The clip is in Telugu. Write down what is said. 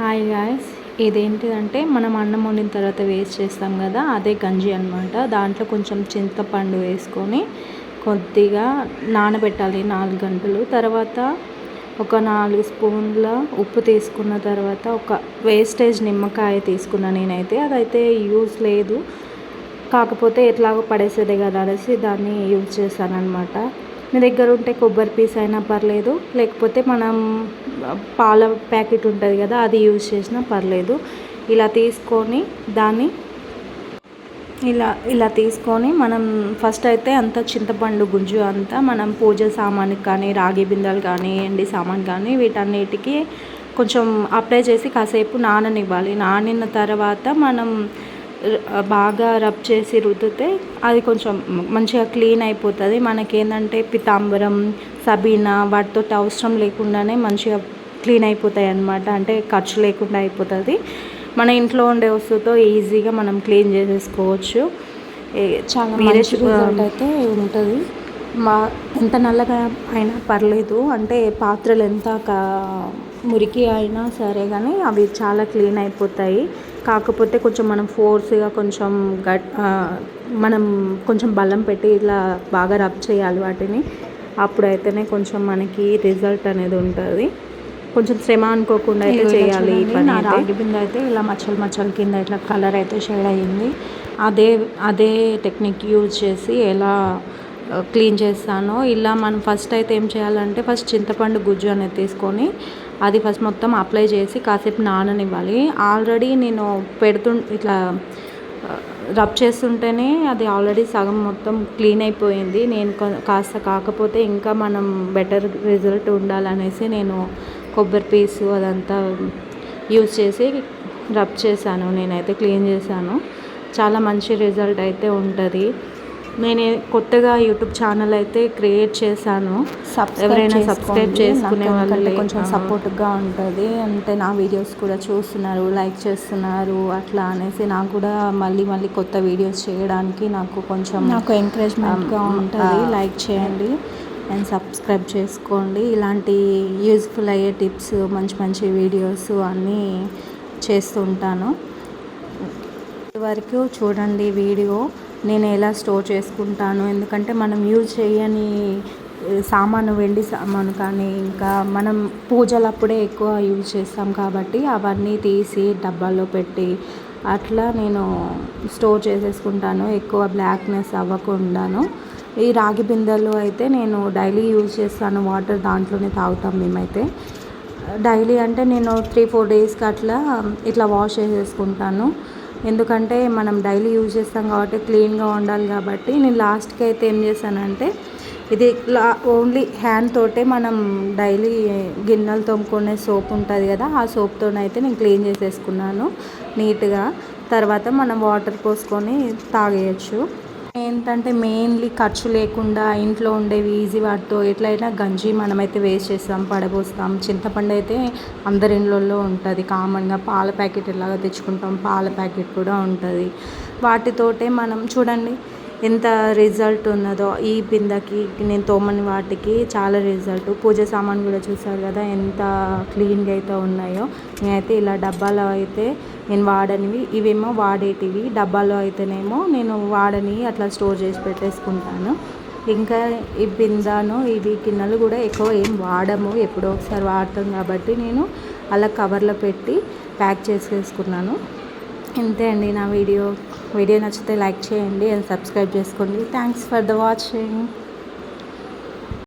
హాయ్ గాయస్ ఇదేంటిదంటే మనం అన్నం వండిన తర్వాత వేస్ట్ చేస్తాం కదా అదే గంజి అనమాట దాంట్లో కొంచెం చింతపండు వేసుకొని కొద్దిగా నానబెట్టాలి నాలుగు గంటలు. తర్వాత ఒక నాలుగు స్పూన్ల ఉప్పు తీసుకున్న తర్వాత ఒక వేస్టేజ్ నిమ్మకాయ తీసుకున్నా నేనైతే. అదైతే యూజ్ లేదు. కాకపోతే ఎట్లాగో పడేసేదే కదా అనేసి దాన్ని యూజ్ చేశాను అనమాట మీ దగ్గర ఉంటే కొబ్బరి పీస్ అయినా పర్లేదు. లేకపోతే మనం పాల ప్యాకెట్ ఉంటుంది కదా అది యూజ్ చేసినా పర్లేదు. ఇలా తీసుకొని దాన్ని ఇలా ఇలా తీసుకొని మనం ఫస్ట్ అయితే అంత చింతపండు గుజ్జు అంతా మనం పూజ సామాన్కి కానీ రాగి బిందెలు కానీ ఎండి సామాన్ కానీ వీటన్నిటికీ కొంచెం అప్లై చేసి కాసేపు నాననివ్వాలి. నానిన తర్వాత మనం బాగా రబ్ చేసి రుద్దితే అది కొంచెం మంచిగా క్లీన్ అయిపోతుంది. మనకేంటంటే పితాంబరం సబీనా వాటితో అవసరం లేకుండానే మంచిగా క్లీన్ అయిపోతాయి అన్నమాట అంటే ఖర్చు లేకుండా అయిపోతుంది. మన ఇంట్లో ఉండే వస్తువుతో ఈజీగా మనం క్లీన్ చేసేసుకోవచ్చు. చాలా మంచి రిజల్ట్ అయితే ఉంటుంది. మా ఎంత నల్లగా అయినా పర్లేదు. అంటే పాత్రలు ఎంత మురికి అయినా సరే కానీ అవి చాలా క్లీన్ అయిపోతాయి. కాకపోతే కొంచెం మనం ఫోర్స్గా కొంచెం గట్ మనం కొంచెం బలం పెట్టి ఇలా బాగా రబ్ చేయాలి వాటిని అప్పుడైతేనే కొంచెం మనకి రిజల్ట్ అనేది ఉంటుంది. కొంచెం శ్రమ అనుకోకుండా అయితే చేయాలి రాగి బిందె అయితే ఇలా మచ్చలు మచ్చలు కింద ఇట్లా కలర్ అయితే షేడ్ అయ్యింది అదే అదే టెక్నిక్ యూజ్ చేసి ఎలా క్లీన్ చేస్తానో. ఇలా మనం ఫస్ట్ అయితే ఏం చేయాలంటే ఫస్ట్ చింతపండు గుజ్జు అనేది తీసుకొని అది ఫస్ట్ మొత్తం అప్లై చేసి కాసేపు నాననివ్వాలి. ఆల్రెడీ నేను పెడుతు ఇట్లా రబ్ చేస్తుంటేనే అది ఆల్రెడీ సగం మొత్తం క్లీన్ అయిపోయింది. నేను కాస్త కాకపోతే ఇంకా మనం బెటర్ రిజల్ట్ ఉండాలనేసి నేను కొబ్బరి పీసు అదంతా యూజ్ చేసి రబ్ చేశాను. నేనైతే క్లీన్ చేశాను. చాలా మంచి రిజల్ట్ అయితే ఉంటుంది. నేను కొత్తగా యూట్యూబ్ ఛానల్ అయితే క్రియేట్ చేశాను. ఎవరైనా సబ్స్క్రైబ్ చేసుకునే వాళ్ళు. కొంచెం సపోర్ట్గా ఉంటుంది. అంటే నా వీడియోస్ కూడా చూస్తున్నారు లైక్ చేస్తున్నారు అట్లా అనేసి నాకు కూడా మళ్ళీ మళ్ళీ కొత్త వీడియోస్ చేయడానికి నాకు కొంచెం నాకు ఎంకరేజ్మెంట్గా ఉంటుంది. లైక్ చేయండి అండ్ సబ్స్క్రైబ్ చేసుకోండి. ఇలాంటి యూజ్ఫుల్ అయ్యే టిప్స్ మంచి మంచి వీడియోస్ అన్నీ చేస్తూ ఉంటాను. వరకు చూడండి వీడియో. నేను ఎలా స్టోర్ చేసుకుంటాను ఎందుకంటే మనం యూజ్ చేయని సామాను వెండి సామాను కానీ ఇంకా మనం పూజలప్పుడే ఎక్కువ యూజ్ చేస్తాం కాబట్టి అవన్నీ తీసి డబ్బాలో పెట్టి అట్లా నేను స్టోర్ చేసేసుకుంటాను. ఎక్కువ బ్లాక్నెస్ అవ్వకుండాను. ఈ రాగి బిందెలు అయితే నేను డైలీ యూజ్ చేస్తాను. వాటర్ దాంట్లోనే తాగుతాం మేమైతే. డైలీ అంటే నేను త్రీ ఫోర్ డేస్కి అట్లా ఇట్లా వాష్ చేసేసుకుంటాను. ఎందుకంటే మనం డైలీ యూజ్ చేస్తాం కాబట్టి క్లీన్గా ఉండాలి కాబట్టి నేను లాస్ట్కి అయితే ఏం చేశానంటే ఇది ఓన్లీ హ్యాండ్ తోటే మనం డైలీ గిన్నెలు తోముకునే సోప్ ఉంటుంది కదా ఆ సోప్తోనైతే నేను క్లీన్ చేసేసుకున్నాను నీట్గా. తర్వాత మనం వాటర్ పోసుకొని తాగేయచ్చు. ఏంటంటే మెయిన్లీ ఖర్చు లేకుండా ఇంట్లో ఉండేవి ఈజీ వాటితో ఎట్లయినా గంజి మనమైతే వేస్ట్ చేస్తాం పడబోస్తాం. చింతపండు అయితే అందరి ఇండ్లలో ఉంటుంది. కామన్గా పాల ప్యాకెట్ ఎలాగ తెచ్చుకుంటాం పాల ప్యాకెట్ కూడా ఉంటుంది. వాటితోటే మనం చూడండి ఎంత రిజల్ట్ ఉన్నదో ఈ బిందెకి నేను తోమని వాటికి చాలా రిజల్ట్. పూజ సామాన్ కూడా చూసారు కదా ఎంత క్లీన్గా అయితే ఉన్నాయో. నేనైతే ఇలా డబ్బాలో అయితే నేను వాడనివి ఇవేమో వాడేటివి. డబ్బాలో అయితేనేమో నేను వాడని అట్లా స్టోర్ చేసి పెట్టేసుకుంటాను. ఇంకా ఈ బిందాను ఇవి గిన్నెలు కూడా ఎక్కువ ఏం వాడము ఎప్పుడో ఒకసారి వాడతాం కాబట్టి నేను అలా కవర్లో పెట్టి ప్యాక్ చేసేసుకున్నాను. ఇంతే అండి నా వీడియో. వీడియో నచ్చితే లైక్ చేయండి అండ్ సబ్స్క్రైబ్ చేసుకోండి. Thanks for the watching